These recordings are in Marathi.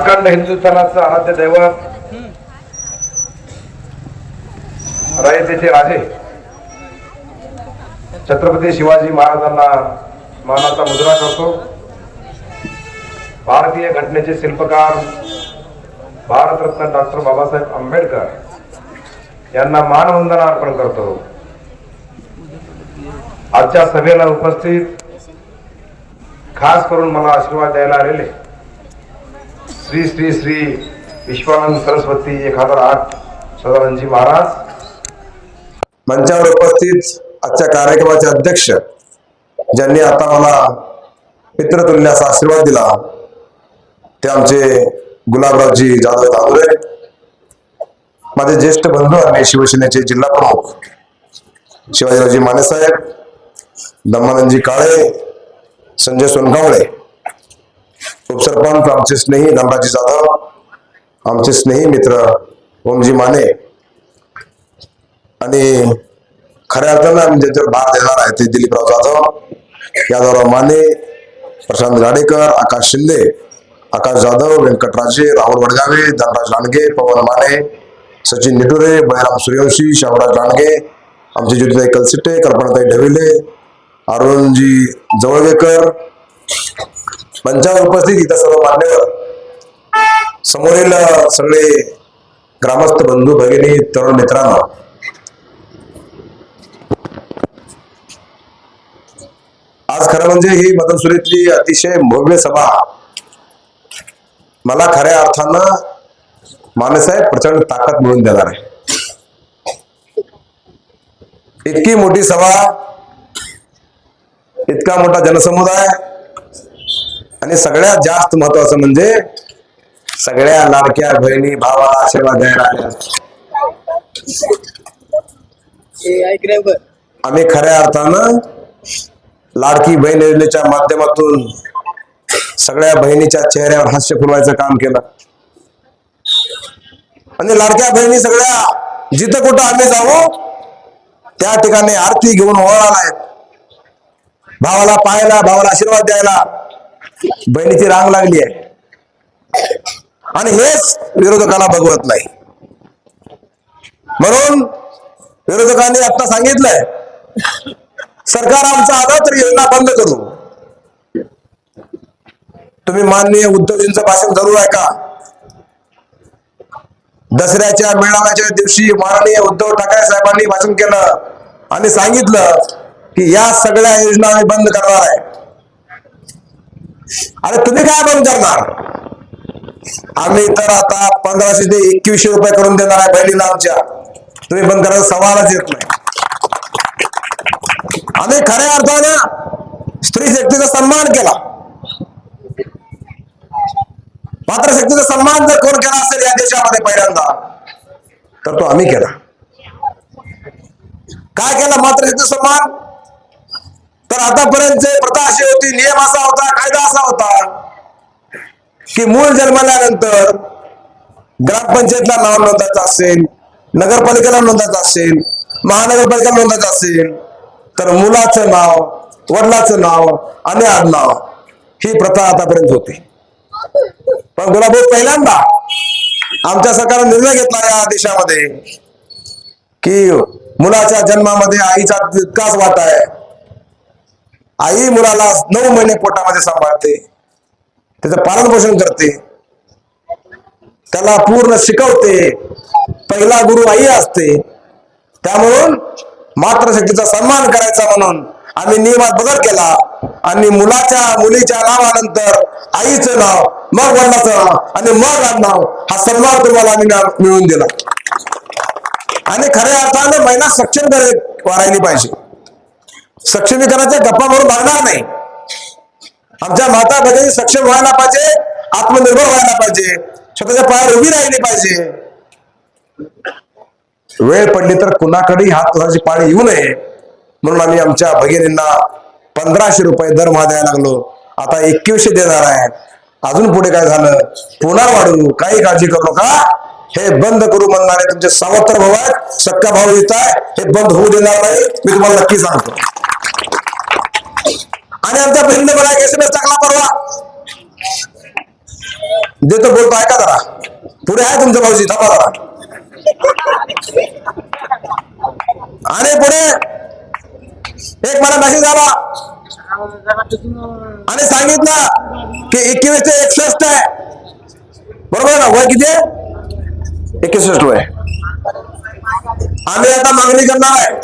अखंड हिंदुस्थानाचं आराध्य दैवत. रयतेचे राजे. छत्रपती शिवाजी महाराजांना मानाचा मुद्रा करतो. भारतीय घटनेचे शिल्पकार भारतरत्न डॉक्टर बाबासाहेब आंबेडकर यांना मानवंदना अर्पण करतो. आजच्या सभेला उपस्थित खास करून मला आशीर्वाद द्यायला आलेले श्री श्री श्री विश्वानंद सरस्वती एक हजार आठ सदानंदजी महाराज. मंचावर उपस्थित आजच्या कार्यक्रमाचे अध्यक्ष ज्यांनी आता मला मित्रतुल्य असा आशीर्वाद दिला ते आमचे गुलाबरावजी जाधव तांदुरे माझे ज्येष्ठ बंधू आणि शिवसेनेचे जिल्हा प्रमुख शिवाजीरावजी मानेसाहेब दमानंदजी काळे संजय सोनगावळे उपसरपंच आमचे स्नेही धनराजी जाधव आमचे स्नेही मित्र ओमजी माने. आणि खऱ्या अर्थानं आम्ही ज्यांच्यावर भार देणार आहे ते दिलीपराव जाधव यादवराव माने प्रशांत गाडेकर आकाश शिंदे आकाश जाधव व्यंकटराजे राहुल वडगावे धनराज लांडगे पवन माने सचिन निटुरे बळीराम सूर्यवंशी शामराज लांडगे आमचे ज्योतिताई कलसिटे कल्पनाताई ढविले अरुणजी जवळगेकर मंचावर उपस्थित इथं सर्व मान्यवर. समोरील सगळे ग्रामस्थ बंधू भगिनी तरुण मित्रांनो. आज खरं म्हणजे ही मदनसुरीतली अतिशय भव्य सभा. मला खऱ्या अर्थानं माणसाहेब प्रचंड ताकद मिळून देणार आहे. इतकी मोठी सभा इतका मोठा जनसमुदाय आणि सगळ्यात जास्त महत्वाचं म्हणजे सगळ्या लाडक्या बहिणी भावाला आशीर्वाद द्यायला आल्या. आम्ही खऱ्या अर्थानं लाडकी बहीण योजनेच्या माध्यमातून सगळ्या बहिणीच्या चेहऱ्यावर हास्य फुलवायचं काम केलं. आणि लाडक्या बहिणी सगळ्या जिथं कुठं आम्ही जाऊ त्या ठिकाणी आरती घेऊन ओळाला भावाला पाहायला भावाला आशीर्वाद द्यायला. बहिणीची रांग लागली आहे. आणि हेच विरोधकाला बघवत नाही. म्हणून विरोधकांनी आता सांगितलंय सरकार आमचं आलं तर योजना बंद करू. तुम्ही माननीय उद्धवजींचं भाषण जरूर ऐका दसऱ्याच्या मेळाव्याच्या दिवशी माननीय उद्धव ठाकरे साहेबांनी भाषण केलं आणि सांगितलं की या सगळ्या योजना आम्ही बंद करणार आहे. अरे तुम्ही काय बंद करणार आम्ही तर आता पंधराशे ते एकवीसशे रुपये करून देणार आहे बहिणीला आमच्या. तुम्ही बंद करायचा सवालच येत नाही. आम्ही खऱ्या अर्थानं स्त्री शक्तीचा सन्मान केला. मात्र शक्तीचा सन्मान जर कोण केला असेल या देशामध्ये पहिल्यांदा तर तो आम्ही केला. काय केला मात्र शक्तीचा सन्मान? तर आतापर्यंत प्रथा अशी होती नियम असा होता कायदा असा होता की मूळ जन्मल्यानंतर ग्रामपंचायतला नाव नोंदायचं असेल नगरपालिकेला नोंदायचं असेल महानगरपालिकेला नोंदायचं असेल तर मुलाचं नाव वडिलाचं नाव आणि आडनाव ही प्रथा आतापर्यंत होती. पण गुलाबो पहिल्यांदा आमच्या सरकारने निर्णय घेतला या देशामध्ये की मुलाच्या जन्मामध्ये आईचा तितकाच वाटा आहे. आई मुलाला नऊ महिने पोटामध्ये सांभाळते. त्याचं पालन पोषण करते. त्याला पूर्ण शिकवते. पहिला गुरु आई असते. त्यामुळून मातृशक्तीचा सन्मान करायचा म्हणून आम्ही नियमात बदल केला. आणि मुलाच्या मुलीच्या नावानंतर आईचं नाव मग वडिलाचं नाव आणि मग नाव हा सन्मान तुम्हाला आम्ही मिळवून दिला. आणि खऱ्या अर्थानं महिला सक्षम करायला वारायली पाहिजे. सक्षमीकरणाच्या गप्पा म्हणून भागणार नाही. आमच्या माता भगिनी सक्षम व्हायला पाहिजे आत्मनिर्भर व्हायला पाहिजे. स्वतःच्या पायावर उभी राहिली पाहिजे. वेळ पडली तर कुणाकडे हात धरायची पाळी येऊ नये. म्हणून आम्ही आमच्या भगिनींना पंधराशे रुपये दरमहा द्यायला लागलो. आता एकवीसशे देणार आहे. अजून पुढे काय झालं? पुन्हा वाढवू काही काळजी करू नका. हे बंद करू म्हणणारे तुमचे सावत्र भाऊ आहेत सक्का भाऊ येत आहे हे बंद होऊ देणार नाही. मी तुम्हाला नक्की सांगतो. आणि आमच्या बहिणीने मला एक एस एम एस टाकला परवा. देतो बोलतो ऐका जरा. पुढे आहे तुमचं भाऊजी थांबा जरा. आणि पुढे. एक मला मेसेज आला. आणि सांगितलं की एकवीस ते एकसष्ट आहे. बरोबर ना वय किती आहे? एकसष्ट वय. आम्ही आता मागणी करणार आहे.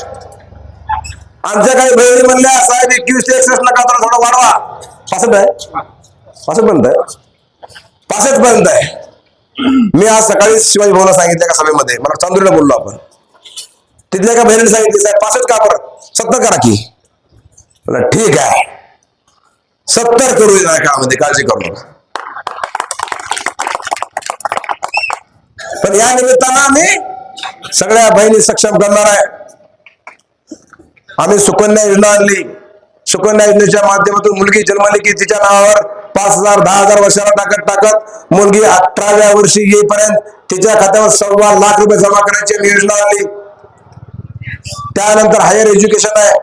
आमच्या काही बहिणी म्हणल्या साहेब एकवीस ते एकसष्ट नका तर थोडं वाढवा. पासष्ट आहे? पासष्ट पर्यंत आहे? पासष्ट पर्यंत आहे. मी आज सकाळी शिवाजी भाऊला सांगितलं का सभेमध्ये. मला चांदुरीला बोललो आपण. तिथल्या एका बहिणीने सांगितले साहेब पासष्ट का परत सत्तर करा की. ठीक आहे. सत्तर करू या काळामध्ये काळजी करू नका. पण या निमित्तानं आम्ही सगळ्या बहिणी सक्षम करणार आहे. आम्ही सुकन्या योजना आणली. सुकन्या योजनेच्या माध्यमातून मुलगी जन्मली की तिच्या नावावर पाच हजार दहा हजार वर्षाला टाकत टाकत मुलगी अठराव्या वर्षी येईपर्यंत तिच्या खात्यावर सव्वा लाख रुपये जमा करायची योजना आणली. त्यानंतर हायर एज्युकेशन आहे.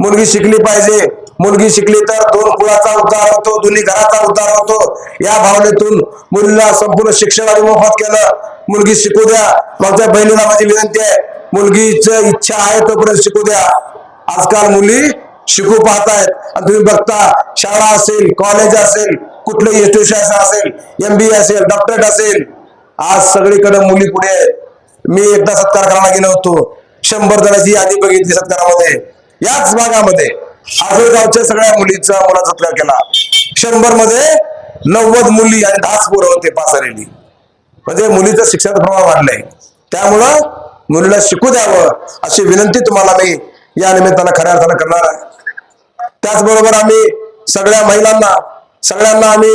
मुलगी शिकली पाहिजे. मुलगी शिकली तर दोन कुळाचा उद्धार होतो दोन्ही घराचा उद्धार होतो. या भावनेतून मुलीला संपूर्ण शिक्षण आणि मोफत केलं. मुलगी शिकू द्या. माझ्या बहिणीला माझी विनंती आहे. मुलगीच इच्छा आहे तोपर्यंत शिकू द्या. आजकाल मुली शिकू पाहतायत. आणि तुम्ही बघता शाळा असेल कॉलेज असेल कुठलंही एज्युकेशन असेल एमबीए असेल डॉक्टरेट असेल आज सगळीकडे मुली पुढे आहेत. मी एकदा सत्कार करायला गेलो होतो. शंभर जणांची यादी बघितली सत्कारामध्ये. याच भागामध्ये आजोळगावच्या सगळ्या मुलीचा मुलाचा सत्कार केला. शंभरमध्ये नव्वद मुली आणि दहाच पोरं होते पास म्हणजे मुलीचं शिक्षणाचं प्रमाण वाढलंय. त्यामुळं मुलीला शिकू द्यावं अशी विनंती तुम्हाला मी या निमित्तानं खऱ्या अर्थानं करणार आहे. त्याचबरोबर आम्ही सगळ्या महिलांना सगळ्यांना आम्ही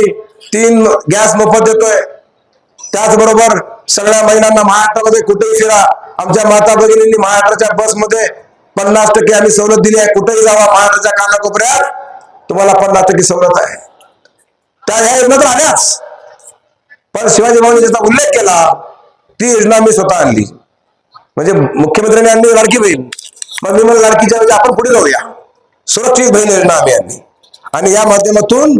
तीन गॅस मोफत देतोय. त्याचबरोबर सगळ्या महिलांना महाराष्ट्रामध्ये कुठेही फिरा. आमच्या माता भगिनींनी महाराष्ट्राच्या बसमध्ये पन्नास टक्के आम्ही सवलत दिली आहे. कुठेही जावा महाराष्ट्राच्या कानाकोपऱ्यात. तुम्हाला पन्नास टक्के सवलत आहे. त्या ह्या योजना तर आल्याच. पण शिवाजी भाऊनी ज्याचा उल्लेख केला ती योजना मी स्वतः आणली. म्हणजे मुख्यमंत्र्यांनी आणली लाडकी बहीण. मग मी मला लाडकीच्या म्हणजे आपण पुढे जाऊया. सुरक्षित बहीण योजना आम्ही आणली. आणि या माध्यमातून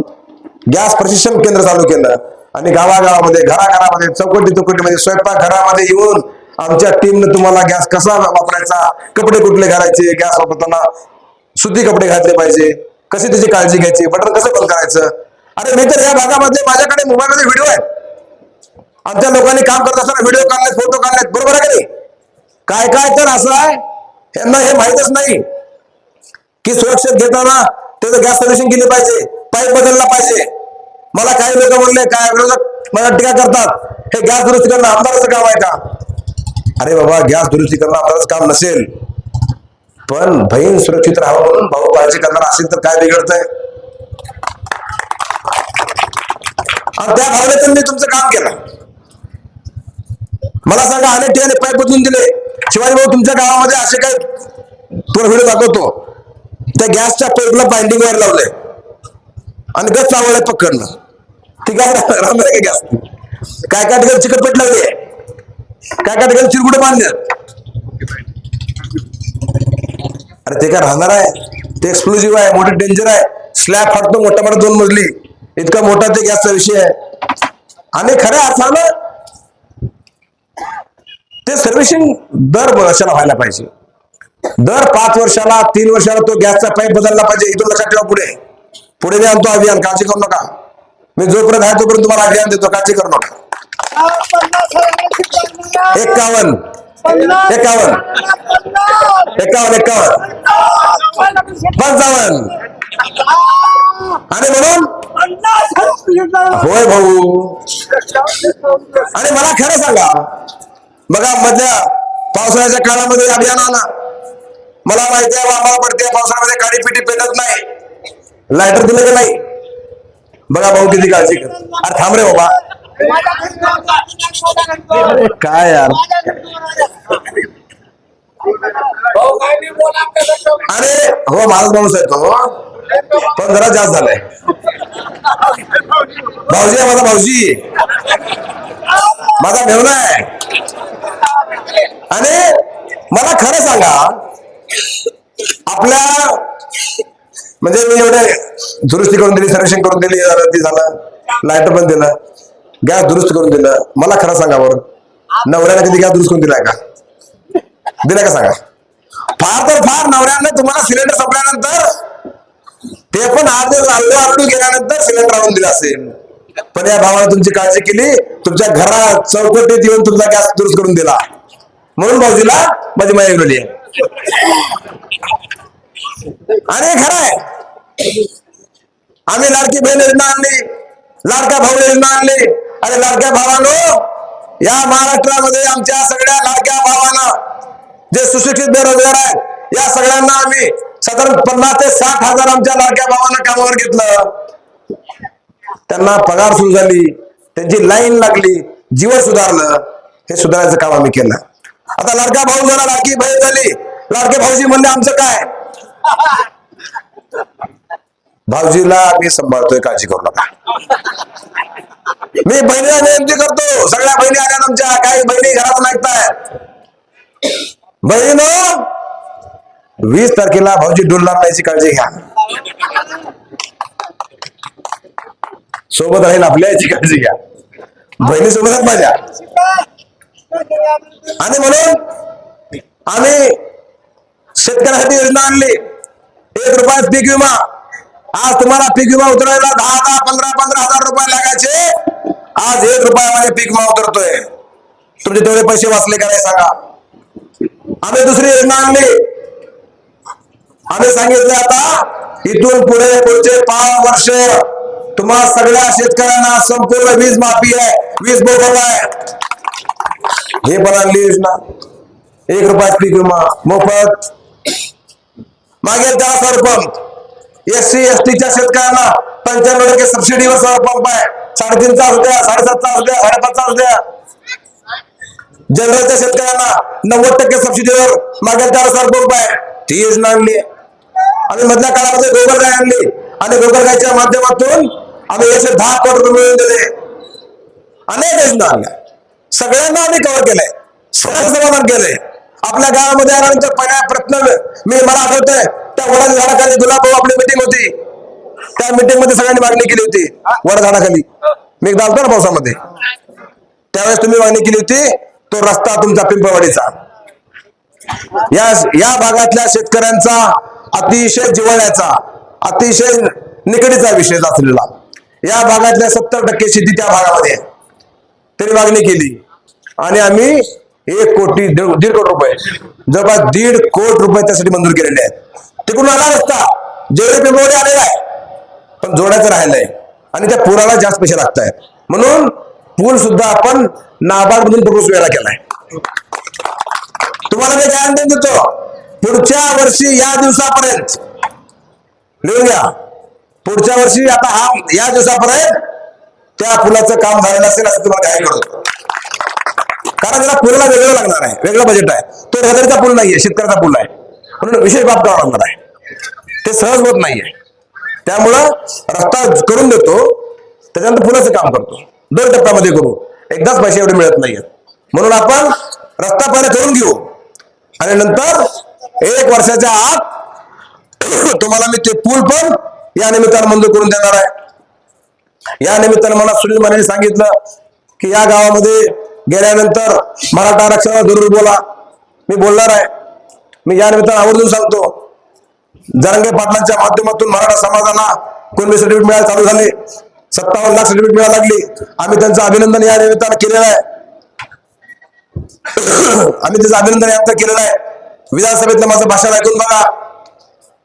गॅस प्रशिक्षण केंद्र चालू केलं. आणि गावागावामध्ये घराघरामध्ये चौकटी चौकटीमध्ये स्वयंपाक घरामध्ये येऊन आमच्या टीमने तुम्हाला गॅस कसा वापरायचा कपडे कुठले घालायचे गॅस वापरताना सुती कपडे घातले पाहिजे कशी त्याची काळजी घ्यायची बटन कसं बंद करायचं? अरे मी तर या भागामध्ये माझ्याकडे मोबाईलमध्ये व्हिडिओ आहेत. आमच्या लोकांनी काम करत असताना व्हिडिओ काढलेत फोटो काढलेत. बरोबर आहे का नाही? काय काय तर असं आहे. यांना हे माहीतच नाही की सुरक्षित घेताना त्याचं गॅस सर्व्हिसिंग केली पाहिजे पाईप बदलला पाहिजे. मला काही लोक म्हणले काय विरोधक मला टीका करतात. हे गॅस दुरुस्ती करणं आमदाराचं काम आहे का? अरे बाबा गॅस दुरुस्ती करणं आमदाराचं काम नसेल. पण बहीण सुरक्षित राहावं म्हणून भाऊ काळजी करणार असेल तर काय बिघडतंय? आणि त्या भावनेतून मी तुमचं काम केलं. मला सांगा अनेक ठिकाणी पाय बदलून दिले. शिवाजी भाऊ तुमच्या गावामध्ये असे काय तुला व्हिडिओ दाखवतो. त्या गॅसच्या पाईपला बाइंडिंग वर लावले आणि गॅस लावलंय पकडणं. ठीक आहे राहणार का गॅस? काय काय ठिकाणी चिकटपट लावली आहे काय काय ठिकाणी चिरगुट बांधले? अरे ते काय राहणार आहे? ते एक्सप्लोजिव्ह आहे मोठे डेंजर आहे. स्लॅब फाटतो मोठा मोठा दोन मजली. इतका मोठा ते गॅसचा विषय आहे. आणि खऱ्या अर्थानं ते सर्व्हिसिंग दर वर्षाला व्हायला पाहिजे. दर पाच वर्षाला तीन वर्षाला तो गॅसचा पाईप बदलला पाहिजे इथून लक्षात ठेवा पुढे. पुढे मी आणतो अभियान काळजी करू नका. मी जोपर्यंत आहे तोपर्यंत तुम्हाला अभियान देतो काळजी करू नका. एकावन्न. एकावन्न. एकावन्न एकावन्न. पंचावन्न. आणि म्हणून होय भाऊ. आणि मला खरं सांगा. बघा मधल्या पावसाळ्याच्या काळामध्ये अभियान आला मला माहिती आहे आम्हाला पडते पावसाळ्यामध्ये काळी पिठी पेटत नाही. लायटर दिलं की नाही? बघा भाऊ किती काळजी कर अरे थांब रे बाबा. काय यार? अरे हो माझाच माणूस आहे तो पण जरा जास्त झालाय भाऊजी आहे माझा भाऊजी माझा निर्णय आहे. आणि मला खरं सांगा आपल्या म्हणजे मी एवढे दुरुस्ती करून दिली सर्व्हिसिंग करून दिली झालं ते झालं लाइट पण दिलं गॅस दुरुस्त करून दिलं. मला खरं सांगा बरं नवऱ्याने कधी गॅस दुरुस्त करून दिलाय का? दिलाय का सांगा? फार तर फार नवऱ्याने तुम्हाला सिलेंडर संपल्यानंतर ते पण आधी आरडू आरडू गेल्यानंतर सिलेंडर आणून दिला असेल. पण या भावाने तुमची काळजी केली तुमच्या घरात चौकटीत येऊन तुमचा गॅस दुरुस्त करून दिला. म्हणून भाऊजीला माझी माया गेली आणि हे खरं आहे. आम्ही लाडकी बहीण योजना आणली लाडका भाऊ योजना आणली. आणि लाडक्या भावानो या महाराष्ट्रामध्ये आमच्या सगळ्या लाडक्या भावांना जे सुशिक्षित बेरोजगार आहेत या सगळ्यांना आम्ही साधारण पन्नास ते साठ हजार आमच्या लाडक्या भावांना कामावर घेतलं. त्यांना पगार सुरू झाली त्यांची लाईन लागली जीवन सुधारलं हे सुधारायचं काम आम्ही केलं. आता लाडका भाऊ झाला लाडकी बहीण झाली. लाडके भाऊजी म्हणले आमचं काय? भाऊजीला मी सांभाळतोय काळजी करू नका. मी बहिणीला विनंती करतो. सगळ्या बहिणी आल्या आमच्या काही बहिणी घरात ऐकतायत बहिणी वीस तारखेला भाऊजी डोलणार नाही काळजी घ्या. सोबत राहील आपल्या याची काळजी घ्या. बहिणी सोबतच माझ्या. आणि म्हणून आम्ही शेतकऱ्यासाठी योजना आणली. एक रुपयात पीक विमा. आज तुम्हाला पीक विमा उतरायला दहा दहा पंधरा पंधरा हजार रुपये लागायचे. आज एक रुपयामध्ये पीक विमा उतरतोय. तुमचे तेवढे पैसे वाचले का नाही सांगा. आम्ही दुसरी योजना आणली. आम्ही सांगितलं आता इथून पुढे पुढचे पाच वर्ष तुम्हा सगळ्या शेतकऱ्यांना संपूर्ण वीज माफी आहे. वीज मोफत आहे. हे पण आणली योजना एक रुपयात पीक विमा. मोफत. मागे दहा सौर पंप. एस सी एस टीच्या शेतकऱ्यांना पंच्याण्णव टक्के सबसिडीवर सौर पंप आहे. साडेतीनचा असू द्या साडेसातचा असू द्या साडेपाचचा असू द्या जनरलच्या शेतकऱ्यांना नव्वद टक्के सबसिडीवर मागेल चार सौर पंप आहे. ती योजना आणली आणि मधल्या काळामध्ये गोबर गाय आणली. आणि गोबर गायच्या माध्यमातून आम्ही एकशे दहा कोटी रुपये मिळवून दिले. अनेक योजना आणल्या सगळ्यांना आम्ही कव्हर केलंय. सगळं समाधान केलंय आपल्या गावामध्ये आल्यानंतर पहिला प्रश्न मी मला आठवतोय त्या वडा झाडाखाली गुलाब आपली मिटिंग होती. त्या मिटिंगमध्ये सगळ्यांनी मागणी केली होती. वड झाडाखाली. मी एकदा आलतो ना पावसामध्ये. त्यावेळेस तुम्ही मागणी केली होती तो रस्ता तुमचा पिंपळवाडीचा. या या भागातल्या शेतकऱ्यांचा अतिशय जिवण्याचा अतिशय निकडीचा विषय असलेला. या भागातल्या सत्तर टक्के शेती त्या भागामध्ये आहे. तरी मागणी केली. आणि आम्ही एक कोटी दीड कोटी रुपये जवळपास दीड कोटी रुपये त्यासाठी मंजूर केलेले आहेत. तिकडून आला रस्ता जेवढे पेपरमध्ये आलेला आहे पण जोडायचं राहिलंय. आणि त्या पुराला जास्त पैसे लागत आहेत म्हणून पूल सुद्धा आपण नाबार्ड मधून प्रपोज वेळा केलाय. तुम्हाला मी गॅरंटी देतो पुढच्या वर्षी या दिवसापर्यंत लिहून घ्या. पुढच्या वर्षी आता हा या दिवसापर्यंत त्या पुलाचं काम झालं असेल असं तुम्हाला काय करतो कारण त्याला पुलाला वेगळं लागणार आहे वेगळं बजेट आहे. तो रहदारीचा पूल नाहीये शेतकऱ्याचा पूल आहे. म्हणून विशेष बाब करावा लागणार आहे. ते सहज होत नाहीये. त्यामुळं रस्ता करून देतो त्याच्यानंतर पुलाचं काम करतो. दर टप्प्यामध्ये करू. एकदाच पैसे एवढे मिळत नाहीये म्हणून आपण रस्ता पहिले करून घेऊ. आणि नंतर एक वर्षाच्या आत तुम्हाला मी ते पूल पण या निमित्तानं मंजूर करून देणार आहे. या निमित्तानं मला सुनील माने सांगितलं की या गावामध्ये गेल्यानंतर मराठा आरक्षणाला जरूर बोला. मी बोलणार आहे. मी या निमित्तानं आवर्जून सांगतो जरंगे पाटलांच्या माध्यमातून मराठा समाजाला कुणबी सर्टिफिकेट मिळायला चालू झाले? सत्तावन्न लाख सर्टिफिकेट मिळायला लागली. आम्ही त्यांचं अभिनंदन या निमित्तानं केलेलं आहे. आम्ही त्याचं अभिनंदन यांचं केलेलं आहे. विधानसभेतलं माझं भाषण ऐकून बघा.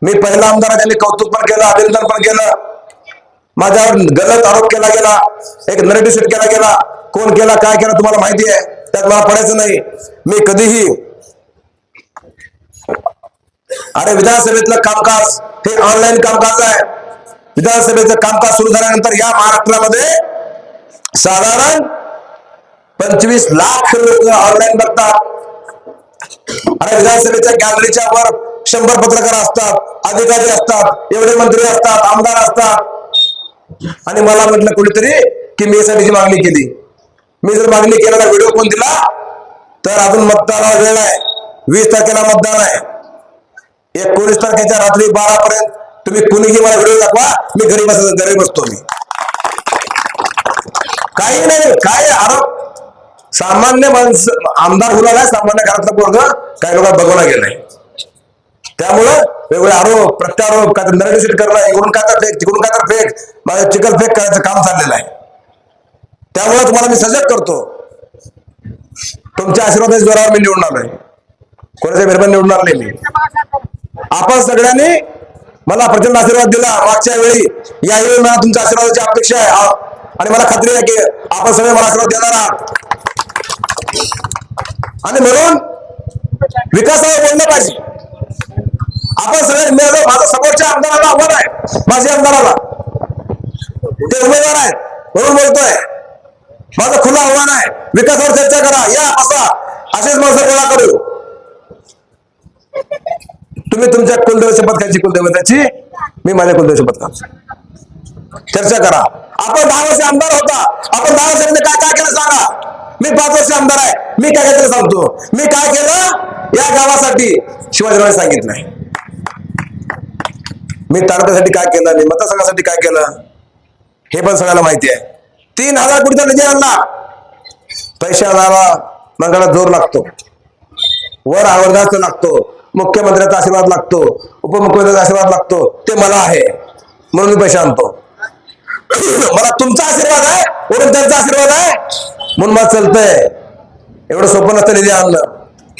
मी पहिला आमदार त्यांनी कौतुक पण केलं अभिनंदन पण केलं. माझ्यावर गलत आरोप केला गेला एक नरेटिव्ह सेट केला गेला. कोण केला काय केला तुम्हाला माहिती आहे. त्यात मला पडायचं नाही. मी कधीही अरे विधानसभेतलं कामकाज हे ऑनलाईन कामकाज आहे. विधानसभेचं कामकाज सुरू झाल्यानंतर या महाराष्ट्रामध्ये साधारण पंचवीस लाख लोक ऑनलाईन बघतात. अरे विधानसभेच्या गॅलरीच्या वर शंभर पत्रकार असतात अधिकारी असतात एवढे मंत्री असतात आमदार असतात. आणि मला म्हटलं कुणीतरी की मी यासाठीची मागणी केली. मी जर मागणी केलेला व्हिडिओ कोण दिला तर अजून मतदानाला वेळ आहे. वीस तारखेला मतदान आहे. एकोणीस तारखेच्या रात्री बारा पर्यंत तुम्ही कुणीही मला व्हिडिओ दाखवा मी घरी बस घरी बसतो मी. काही नाही काय आरोप सामान्य माणसं आमदार होणार सामान्य घरातला पोरग काही लोक बघवला गेलाय त्यामुळं वेगवेगळे आरोप प्रत्यारोप काय नरेटिव्ह करणार इकडून काय तर फेक तिकडून काय तर फेक माझं चिकल फेक करायचं काम चाललेलं आहे. त्यामुळे तुम्हाला मी सजग करतो तुमच्या आशीर्वादाच्या जोरावर मी निवडून आलोय. कोणाच्या मेहरबान निवडून आले मी. आपण सगळ्यांनी मला प्रचंड आशीर्वाद दिला. मागच्या वेळी यावेळी मला तुमच्या आशीर्वादाची अपेक्षा आहे. आणि मला खात्री आहे की आपण सगळे मला आशीर्वाद देणार आहात. आणि म्हणून विकासावर बोललं पाहिजे. आपण सगळे मिळालं माझं समोरच्या आमदाराला आव्हान आहे. माझ्या आमदाराला. ते उमेदवार आहेत म्हणून बोलतोय. माझं खुलं आव्हान आहे. विकासावर चर्चा करा. या बसा. असेच माणसं गोळा करू. तुम्ही तुमच्या कुलदेव शपथ घ्यायची कुलदेवताची मी माझ्या कुलदेव शपथ घालतो चर्चा करा. आपण दहा वर्ष आमदार होता. आपण दहा वर्षामध्ये काय काय केलं सांगा. मी पाच वर्ष आमदार आहे. मी काय केलं सांगतो. मी काय केलं? या गावासाठी शिवाजीरावांनी सांगितलं मी तालुक्यासाठी काय केलं? मी मतदारसंघासाठी काय केलं? हे पण सगळ्याला माहिती आहे. तीन हजार कोटीचा निधी आणला पैसे आणायला मंडळाला जोर लागतो. वर आवर्धाच लागतो. मुख्यमंत्र्याचा आशीर्वाद लागतो. उपमुख्यमंत्र्याचा आशीर्वाद लागतो. ते मला आहे. म्हणून मी पैसे आणतो. मला तुमचा आशीर्वाद आहे. वरून त्यांचा आशीर्वाद आहे. म्हणून मला चलतंय. एवढं सोपं नसतं निधी आणलं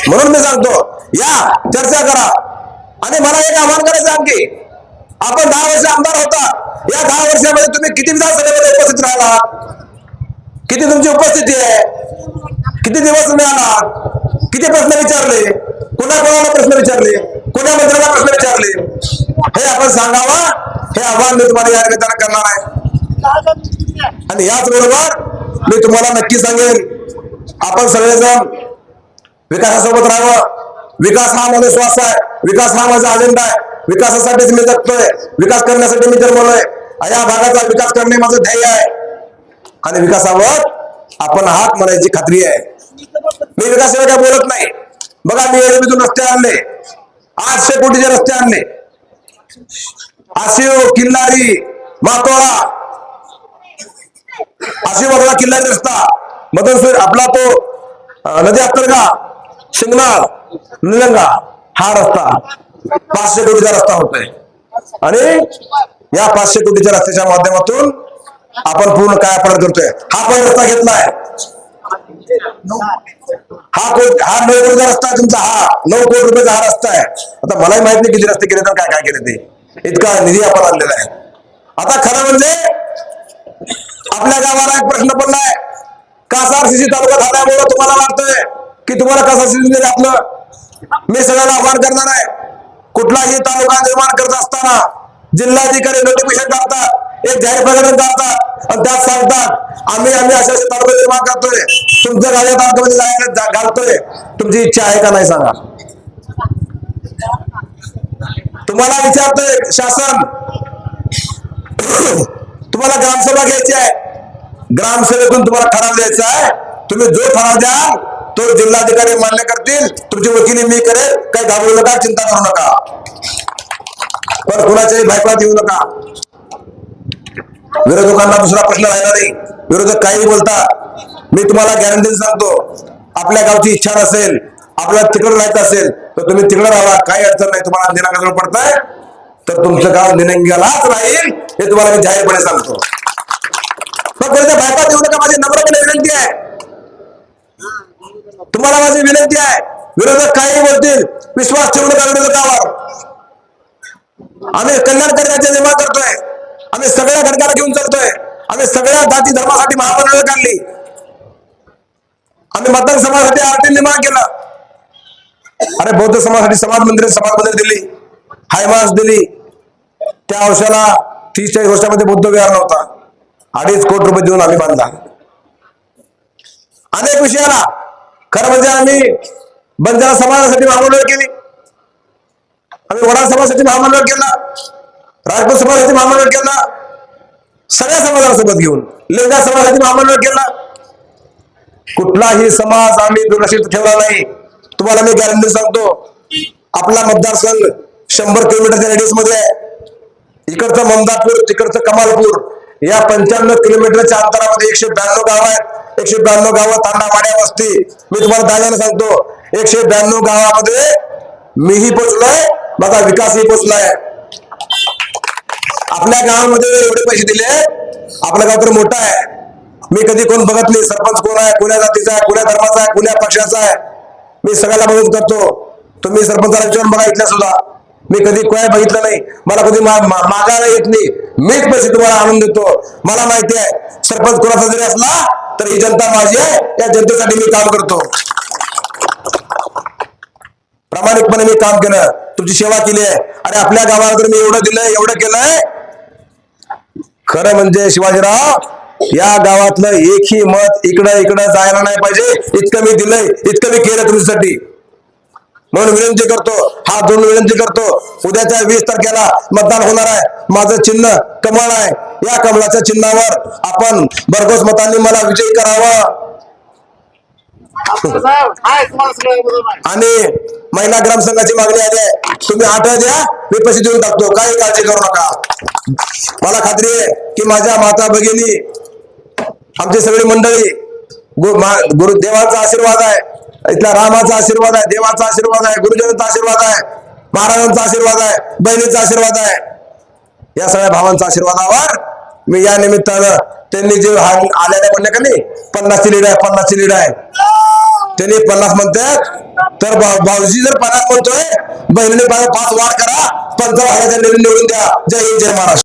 म्हणून मी सांगतो या चर्चा करा. आणि मला एक आव्हान करायचं आणखी. आपण दहा वर्ष आमदार होता. या दहा वर्षामध्ये तुम्ही किती विधानसभेमध्ये उपस्थित राहिला? किती तुमची उपस्थिती आहे? किती दिवस तुम्ही आला? किती प्रश्न विचारले? कोणा कोणाला प्रश्न विचारले? कोणा मंत्र्याला प्रश्न विचारले? हे आपण सांगावा. हे आव्हान मी तुम्हाला या निमित्तानं करणार आहे. आणि याच बरोबर मी तुम्हाला नक्की सांगेन आपण सगळेजण विकासासोबत राहावं. विकास हा माझा श्वास आहे. विकास हा माझा अजेंडा आहे. विकासासाठीच मी जगतोय. विकास करण्यासाठी मी जन्मलोय. या भागाचा विकास करणे माझं ध्येय आहे. आणि विकासावर आपण हात म्हणायची खात्री आहे. मी विकासावर काय बोलत नाही. बघा मी एरबीतून रस्ते आणले. आठशे कोटीचे रस्ते आणले. आशिव किल्लारी मातोळा आशिव आपला किल्लारी रस्ता. मदनसूर आपला तो नदी अत्तरगा शिंगणाळ निलंगा. हा रस्ता. पाचशे कोटीचा रस्ता होतोय. आणि या पाचशे कोटीच्या रस्त्याच्या माध्यमातून आपण पूर्ण काय आपण करतोय हा पण रस्ता घेतलाय? हा कोट हा नऊ कोटीचा रस्ता आहे तुमचा हा नऊ कोटी रुपयाचा हा रस्ता आहे. आता मलाही माहीत नाही किती रस्ते केले तर काय काय केले ते. इतका निधी आपण आणलेला आहे. आता खरं म्हणजे आपल्या गावाला एक प्रश्न पडलाय. कासारसीसी तालुका झाल्यामुळे तुम्हाला वाटतंय की तुम्हाला कासारसीसी घातलं? मी सगळ्यांना आव्हान करणार आहे. कुठलाही तालुका निर्माण करत असताना जिल्हाधिकारी नोटिफिकेशन काढतात एक जाहीर प्रकरण काढतात आणि त्यात सांगतात आम्ही आम्ही अशा असे तालुका निर्माण करतोय. तुमच्या गाड्या तालुक्यामध्ये जायला जा- घालतोय. तुमची इच्छा आहे का नाही सांगा. तुम्हाला विचारतोय शासन तुम्हाला ग्रामसभा घ्यायची आहे. ग्रामसभेतून तुम्हाला ठराव द्यायचा आहे. तुम्ही जो ठराव द्याल तो जिल्हाधिकारी मान्य करतील. तुमची वकिली मी करेल. काही घाबरू नका चिंता करू नका. पण कुणाच्याही भयपात येऊ नका. विरोधकांना दुसरा प्रश्न राहिला नाही. विरोधक काही बोलता मी तुम्हाला गॅरंटी सांगतो आपल्या गावची इच्छा नसेल आपल्याला तिकडं राहायचं असेल तर तुम्ही तिकडं राहा. काही अडचण नाही तुम्हाला निराकरण पडताय तर तुमचं गाव निनंग्यालाच राहील हे तुम्हाला मी जाहीरपणे सांगतो. पण कोणत्या भयपात येऊ नका माझी नम्रपणे विनंती आहे. तुम्हाला माझी विनंती आहे. विरोधक काही बोलतील विश्वास ठेवू नका विरोधकावर आम्ही कल्याण राज्य निर्माण करतोय. आम्ही सगळ्या घटकाला घेऊन चालतोय. आम्ही सगळ्या जाती धर्मासाठी महामंडळ काढली. आम्ही मतदार समाजासाठी आरटी निर्माण केलं. अरे बौद्ध समाजासाठी समाज मंदिर समाज मंदिर दिली. हायमास दिली. त्या वर्षाला तीस चाळीस वर्षामध्ये बौद्ध विहार नव्हता. अडीच कोटी रुपये देऊन आम्ही बांधला. अनेक विषयाला खरं म्हणजे आम्ही बंजारा समाजासाठी महामंडळ केली. आम्ही वडा समाजासाठी महामंडळ केला. राजपूत समाजासाठी महामंडळ केला. सगळ्या समाजासोबत घेऊन लेंगा समाजासाठी महामंडळ केला. कुठलाही समाज आम्ही दुर्लक्षित ठेवला नाही. तुम्हाला मी गॅरंटी सांगतो आपला मतदारसंघ शंभर किलोमीटरच्या रेडियसमध्ये आहे. इकडचं ममदापूर तिकडचं कमालपूर. या पंच्याण्णव किलोमीटरच्या अंतरामध्ये एकशे ब्याण्णव गाव आहेत. एकशे ब्याण्णव गावं तांडावाड्या वस्ती. मी तुम्हाला दाव्याने सांगतो एकशे ब्याण्णव गावामध्ये मीही पोचलोय माझा विकासही पोचलाय आपल्या गावामध्ये एवढे पैसे दिले आपलं गाव तर मोठं आहे. मी कधी कोण बघत नाही सरपंच कोण आहे कुण्या जातीचा आहे कुण्या धर्माचा आहे कुण्या पक्षाचा आहे. मी सगळ्याला मदत करतो. तुम्ही सरपंचाला विचारून बघा इथल्या सुद्धा. मी कधी कोणा बघितलं नाही. मला कधी मा- मागायला येत नाही. मीच पैसे तुम्हाला आणून देतो. मला माहिती आहे सरपंच कोणाचा जरी असला तर ही जनता माझी आहे. या जनतेसाठी मी काम करतो. प्रामाणिकपणे मी काम केलं. तुमची सेवा केली आहे. आणि आपल्या गावाला तर मी एवढं दिलंय एवढं केलंय खरं म्हणजे शिवाजीराव या गावातलं एकही मत इकडं इकडं जायला नाही पाहिजे. इतकं मी दिलंय इतकं मी केलं तुमच्यासाठी. म्हणून विनंती करतो हा दोन विनंती करतो. उद्याच्या वीस तारखेला मतदान होणार आहे. माझं चिन्ह कमळ आहे. या कमळाच्या चिन्हावर आपण भरघोस मतांनी मला विजयी करावा. आणि महिला ग्राम संघाची मागणी आली आहे. तुम्ही आठवण द्या मी पैसे देऊन टाकतो. काही काळजी करू नका. मला खात्री आहे की माझ्या माता भगिनी आमची सगळी मंडळी गुरुदेवांचा आशीर्वाद आहे. इथला रामाचा आशीर्वाद आहे देवाचा आशीर्वाद आहे गुरुजनांचा आशीर्वाद आहे महाराजांचा आशीर्वाद आहे बहिणीचा आशीर्वाद आहे. या सगळ्या भावांचा आशीर्वादावर मी या निमित्तानं त्यांनी जे आलेले म्हणले का नाही? पन्नासची लीड आहे पन्नासची लीड आहे. त्यांनी पन्नास म्हणतात तर भाऊजी जर पन्नास म्हणतोय बहिणीने पाच वाढ करा पंचावन्न निवडून द्या. जय हिंद जय महाराष्ट्र.